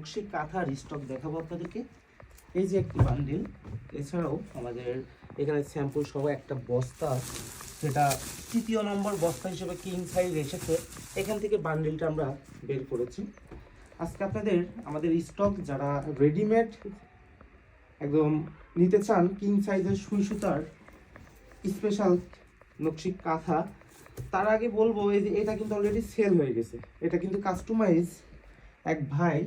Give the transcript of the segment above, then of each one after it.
নকশি কাঁথার স্টক দেখাবো আপনাদেরকে। এই যে একটি বান্ডিল এছাড়াও আমাদের এখানে শ্যাম্পু সহ একটা বস্তা যেটা তৃতীয় নম্বর বস্তা হিসেবে কিং সাইজ এসেছে। এখান থেকে বান্ডিলটা আমরা বের করেছি। আজকে আপনাদের, আমাদের স্টক যারা রেডিমেড একদম নিতে চান কিং সাইজের সুই সুতার স্পেশাল নকশি কাঁথা, তার আগে বলব, এই যে এটা কিন্তু অলরেডি সেল হয়ে গেছে। এটা কিন্তু কাস্টমাইজ এক ভাই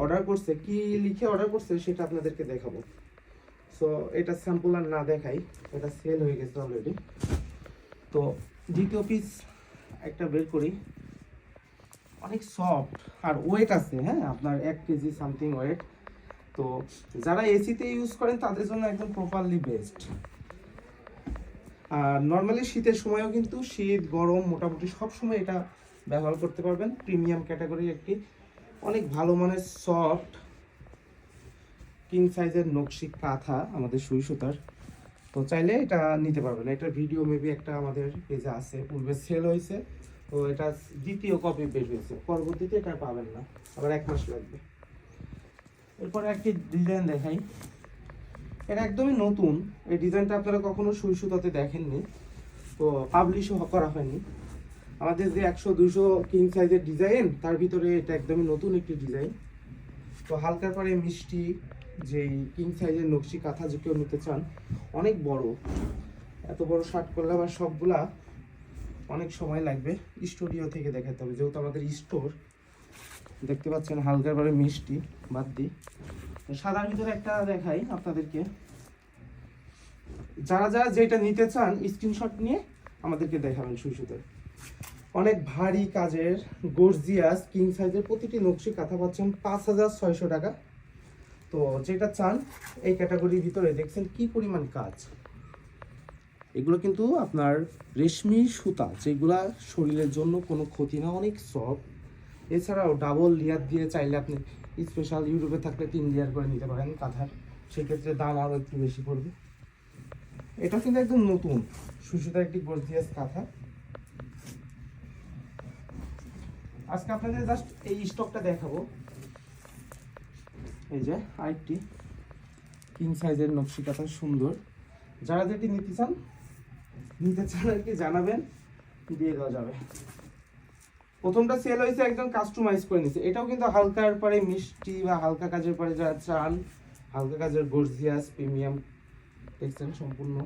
অর্ডার করছে, কি লিখে অর্ডার করছে সেটা আপনাদেরকে দেখাবো। সো এটা স্যাম্পল আর না দেখাই, এটা সেল হয়ে গেছে অলরেডি তো দ্বিতীয় পিস একটা বের করি। অনেক সফট আর ওয়েট আছে হ্যাঁ? আপনার এক কেজি সামথিং ওয়েট তো যারা এসিতে ইউজ করেন, তাদের জন্য একদম প্রপারলি বেস্ট আর নর্মালি শীতের সময়ও কিন্তু শীত, গরম, মোটামুটি সব সময় এটা ব্যবহার করতে পারবেন। প্রিমিয়াম ক্যাটাগরির একটি। অনেক ভালো মানের সফট কিং সাইজের নকশি কাঁথা আমাদের সুই সুতার। তো চাইলে এটা নিতে পারবেন। এটা ভিডিও মেবি একটা আমাদের পেজে আছে, পূর্বে সেল হয়েছে। তো এটা দ্বিতীয় কপি বের হয়েছে। পরবর্তীতে এটা পাবেন না। আবার এক মাস লাগবে। এরপরে একটি ডিজাইন দেখাই। এটা একদমই নতুন। এই ডিজাইনটা আপনারা কখনো সুই সুতাতে দেখেননি। তো পাবলিশও করা হয়নি। আমাদের যে একশো দুশো কিং সাইজের ডিজাইন তার ভিতরে এটা একদমই নতুন একটি ডিজাইন তো হালকার পরে মিষ্টি, যেই কিং সাইজের নকশি কাঁথা যে কেউ নিতে চান, অনেক বড়। এত বড় শার্ট করলে আবার সবগুলা অনেক সময় লাগবে স্টুডিও থেকে দেখাতে হবে, যেহেতু আমাদের স্টোর দেখতে পাচ্ছেন হালকার পরে মিষ্টি, বাদ দিই। সাদার ভিতরে একটা দেখাই আপনাদেরকে। যারা যারা যেটা নিতে চান স্ক্রিনশট নিয়ে আমাদেরকে দেখাবেন সুই সুতোয়। অনেক ভারী কাজের, গর্জিয়াস কিং সাইজের প্রতিটি নকশি কাঁথা পাচ্ছেন পাঁচ হাজার ছয়শো টাকা। তো যেটা চান, এই ক্যাটাগরির ভিতরে দেখছেন কি পরিমাণ কাজ। এগুলো কিন্তু আপনার রেশমি সুতা, যেগুলা শরীরের জন্য কোনো ক্ষতি না, অনেক সফট এছাড়াও ডাবল লেয়ার দিয়ে চাইলে আপনি স্পেশাল ইউরোপে থাকলে তিন লেয়ার করে নিতে পারেন কাঁথার। সেক্ষেত্রে দাম আরও একটু বেশি পড়বে। এটা কিন্তু একদম নতুন সুসুতার একটি গর্জিয়াস কাঁথা। আজকে আপনাদের জাস্ট এই স্টকটা দেখাবো। এই যে, আরেকটি কিং সাইজের নকশি কাঁথা, সুন্দর। যারা যেটি নিতে চান নিতে চান আর কি, জানাবেন, দিয়ে দেওয়া যাবে। প্রথমটা সেল হয়েছে একদম কাস্টমাইজ করে নিছে। এটাও কিন্তু হালকার পরে মিষ্টি বা হালকা কাজের পরে যারা চান, হালকা কাজের গর্জিয়াস প্রিমিয়াম দেখছেন সম্পূর্ণ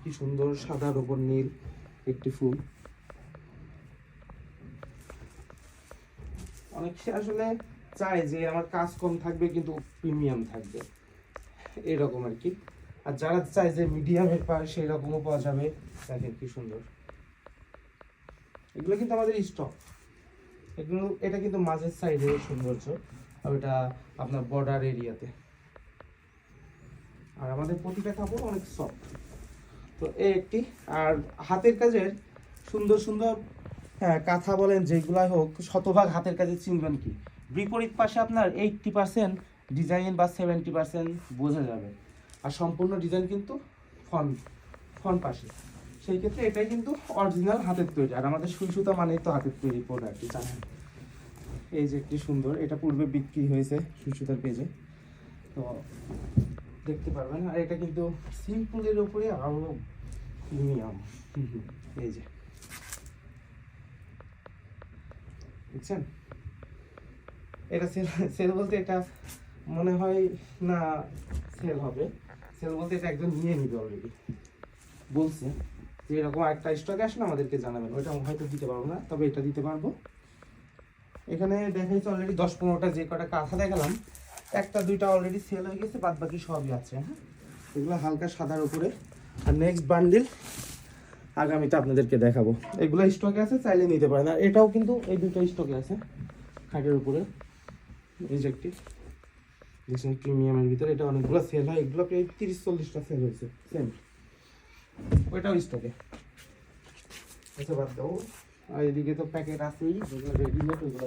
কি সুন্দর সাদার ওপর নীল একটি ফুল। অনেকে আসলে চায় যে আমার কাজ কম থাকবে, কিন্তু প্রিমিয়াম থাকবে। এরকম আর কি। আর যারা চায় যে মিডিয়ামের পায় সেই রকমও পাওয়া যাবে, দেখেন কি সুন্দর। এগুলো কিন্তু আমাদের স্টক এগুলো, এটা কিন্তু মাঝের সাইডে সৌন্দর্য, আর এটা আপনার বর্ডার এরিয়াতে আর আমাদের প্রতিটা কাপড় অনেক সফট তো এই একটি, আর হাতের কাজের সুন্দর সুন্দর কাঁথা বলেন যেগুলাই হোক, শতভাগ হাতের কাজে চিনবেন কি? বিপরীত পাশে আপনার এইটটি পার্সেন্ট ডিজাইন বা সেভেন্টি পার্সেন্ট বোঝা যাবে। আর সম্পূর্ণ ডিজাইন কিন্তু ফন ফন পাশে। সেই ক্ষেত্রে এটাই কিন্তু অরিজিনাল হাতের তৈরি। আর আমাদের সুই সুতা মানেই তো হাতের তৈরি প্রোডাক্ট জানেন এই যে একটি সুন্দর, এটা পূর্বে বিক্রি হয়েছে সুই সুতার পেজে। তো দেখতে পারবেন, আর এটা কিন্তু সিম্পলের উপরে আরও প্রিমিয়াম এই যে। বুঝছেন এটা সেল সেল বলতে এটা মনে হয় না সেল হবে। সেল বলতে এটা একজন নিয়ে নিবে অলরেডি বলছে যে এরকম একটা স্টক আসলে আমাদেরকে জানাবেন। ওইটা হয়তো দিতে পারব না, তবে এটা দিতে পারব। এখানে দেখাইছে অলরেডি দশ পনেরোটা যে কটা কাঁথা দেখালাম, একটা, দুইটা অলরেডি সেল হয়ে গেছে বাদ বাকি সবই আছে হ্যাঁ? এগুলো হালকা সাদার উপরে। আর নেক্সট বান্ডিল আগামীতে আপনাদেরকে দেখাবো। এগুলো স্টকে আছে, চাইলে নিতে পারেন। আর এটাও কিন্তু এই দুটো স্টকে আছে, খাটের উপরে। এই যে একটি প্রিমিয়ামের ভিতরে, এটা অনেকগুলো সেল হয়। এগুলো প্রায় তিরিশ, চল্লিশটা সেল হয়েছে সেম ওইটাও স্টকে আচ্ছা বাদ দাও। আর এদিকে তো প্যাকেট আছেই, যেগুলো রেডিমেড ওইগুলো